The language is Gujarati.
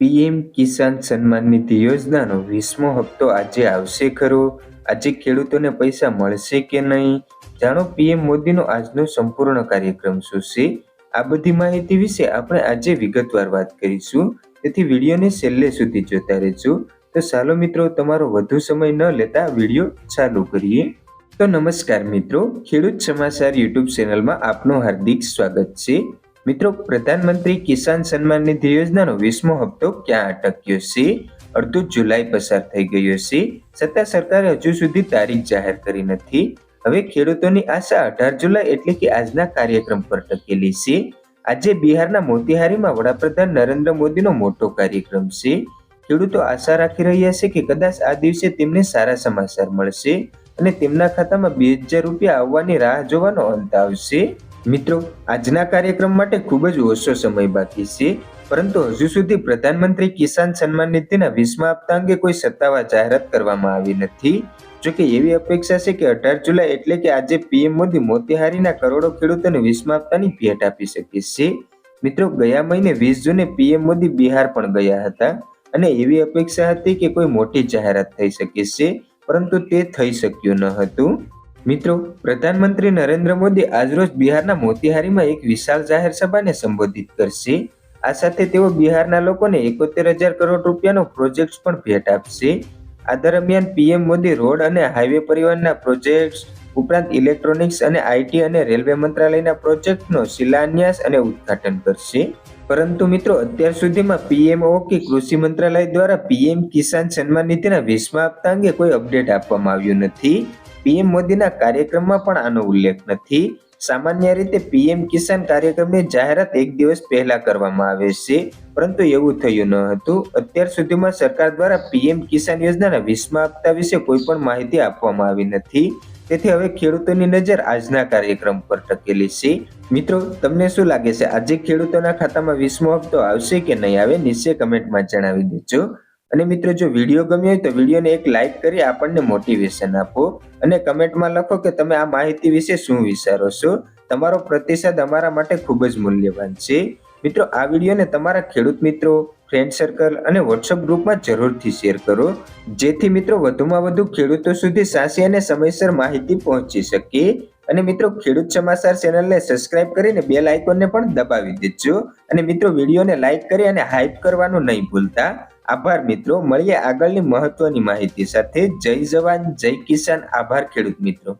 પીએમ કિસાન સન્માન નિધિ યોજનાનો વીસમો હપ્તો આજે આવશે ખરો? આજે ખેડૂતોને પૈસા મળશે કે નહીં? જાણો, પીએમ મોદીનો આજનો સંપૂર્ણ કાર્યક્રમ શું છે? આ બધી માહિતી વિશે આપણે આજે વિગતવાર વાત કરીશું. તેથી વિડીયોને છેલ્લે સુધી જોતા રહેજો. તો ચાલો મિત્રો, તમારો વધુ સમય ન લેતા વીડિયો ચાલુ કરીએ. તો નમસ્કાર મિત્રો, ખેડૂત સમાચાર યુટ્યુબ ચેનલમાં આપનું હાર્દિક સ્વાગત છે. મિત્રો, પ્રધાનમંત્રી કિસાન સન્માન નિધિ યોજનાનો વીસમો હપ્તો ક્યાં અટક્યો છે? અડધો જુલાઈ પસાર થઈ ગયો છે. છતાં સરકારે હજુ સુધી તારીખ જાહેર કરી નથી. હવે ખેડૂતોની આશા અઢાર જુલાઈ એટલે કે આજના કાર્યક્રમ પર ટકેલી છે. આજે બિહારના મોતિહારીમાં વડાપ્રધાન નરેન્દ્ર મોદીનો મોટો કાર્યક્રમ છે. ખેડૂતો આશા રાખી રહ્યા છે કે કદાચ આ દિવસે તેમને સારા સમાચાર મળશે અને તેમના ખાતામાં બે હજાર રૂપિયા આવવાની રાહ જોવાનો અંત આવશે. મિત્રો, આજના કાર્યક્રમ માટે ખૂબ જ ઓછો સમય બાકી છે, પરંતુ હજુ સુધી પ્રધાનમંત્રી કિસાન સન્માન નિધિના વીસમા હપ્તા અંગે કોઈ સત્તાવાર જાહેરાત કરવામાં આવી નથી. જોકે એવી અપેક્ષા છે કે અઢાર જુલાઈ એટલે કે આજે પીએમ મોદી મોતિહારીના કરોડો ખેડૂતોને વીસમા હપ્તાની ભેટ આપી શકે છે. મિત્રો, ગયા મહિને વીસ જૂને પીએમ મોદી બિહાર પણ ગયા હતા અને એવી અપેક્ષા હતી કે કોઈ મોટી જાહેરાત થઈ શકે છે, પરંતુ તે થઈ શક્યું ન હતું. મિત્રો, પ્રધાનમંત્રી નરેન્દ્ર મોદી આજરોજ બિહારના મોતિહારીમાં એક વિશાળ જાહેર સભાને સંબોધિત કરશે. આ સાથે તેઓ બિહારના લોકોને એકોતેર હજાર કરોડ રૂપિયાનો પ્રોજેક્ટ પણ ભેટ આપશે. આ દરમિયાન પીએમ મોદી રોડ અને હાઈવે પરિવહનના પ્રોજેક્ટ્સ ઉપરાંત ઇલેક્ટ્રોનિક્સ અને આઈટી અને રેલવે મંત્રાલયના પ્રોજેક્ટનો શિલાન્યાસ અને ઉદ્ઘાટન કરશે. પરંતુ મિત્રો, અત્યાર સુધીમાં પીએમઓ કે કૃષિ મંત્રાલય દ્વારા પીએમ કિસાન સન્માન નિધિના વીસમા હપ્તા અંગે કોઈ અપડેટ આપવામાં આવ્યું નથી. પીએમ મોદીના કાર્યક્રમમાં પણ આનો ઉલ્લેખ નથી. સામાન્ય રીતે પીએમ કિસાન કાર્યક્રમની જાહેરાત એક દિવસ પહેલા કરવામાં આવે છે, પરંતુ એવું થયું ન હતું. અત્યાર સુધીમાં સરકાર દ્વારા પીએમ કિસાન યોજનાના વીસમા હપ્તા વિશે કોઈ પણ માહિતી આપવામાં આવી નથી. તેથી હવે ખેડૂતોની નજર આજના કાર્યક્રમ પર ટકેલી છે. મિત્રો, તમને શું લાગે છે? આજે ખેડૂતોના ખાતામાં વીસમો હપ્તો આવશે કે નહીં આવે? નીચે કમેન્ટમાં જણાવી દેજો. અને મિત્રો, જો વીડિયો ગમ્યો હોય તો વિડીયોને એક લાઈક કરી આપણને મોટિવેશન આપો અને કમેન્ટમાં લખો કે તમે આ માહિતી વિશે શું વિચારો છો. તમારો પ્રતિસાદ અમારા માટે ખૂબ જ મૂલ્યવાન છે. મિત્રો, આ વિડીયોને તમારા ખેડૂત મિત્રો ફ્રેન્ડ સર્કલ અને વોટ્સઅપ ગ્રુપમાં જરૂરથી શેર કરો. જેથી મિત્રો, વધુમાં વધુ ખેડૂતો સુધી સાચી અને સમયસર માહિતી પહોંચી શકે. અને મિત્રો, ખેડૂત સમાચાર ચેનલને સબસ્ક્રાઇબ કરીને બેલ આઇકોનને પણ દબાવી દેજો. અને મિત્રો, વિડીયોને લાઇક કરી અને હાઇપ કરવાનું નહીં ભૂલતા. આભાર મિત્રો. મળીએ આગળની મહત્વની માહિતી સાથે. જય જવાન જય કિસાન. આભાર ખેડૂત મિત્રો.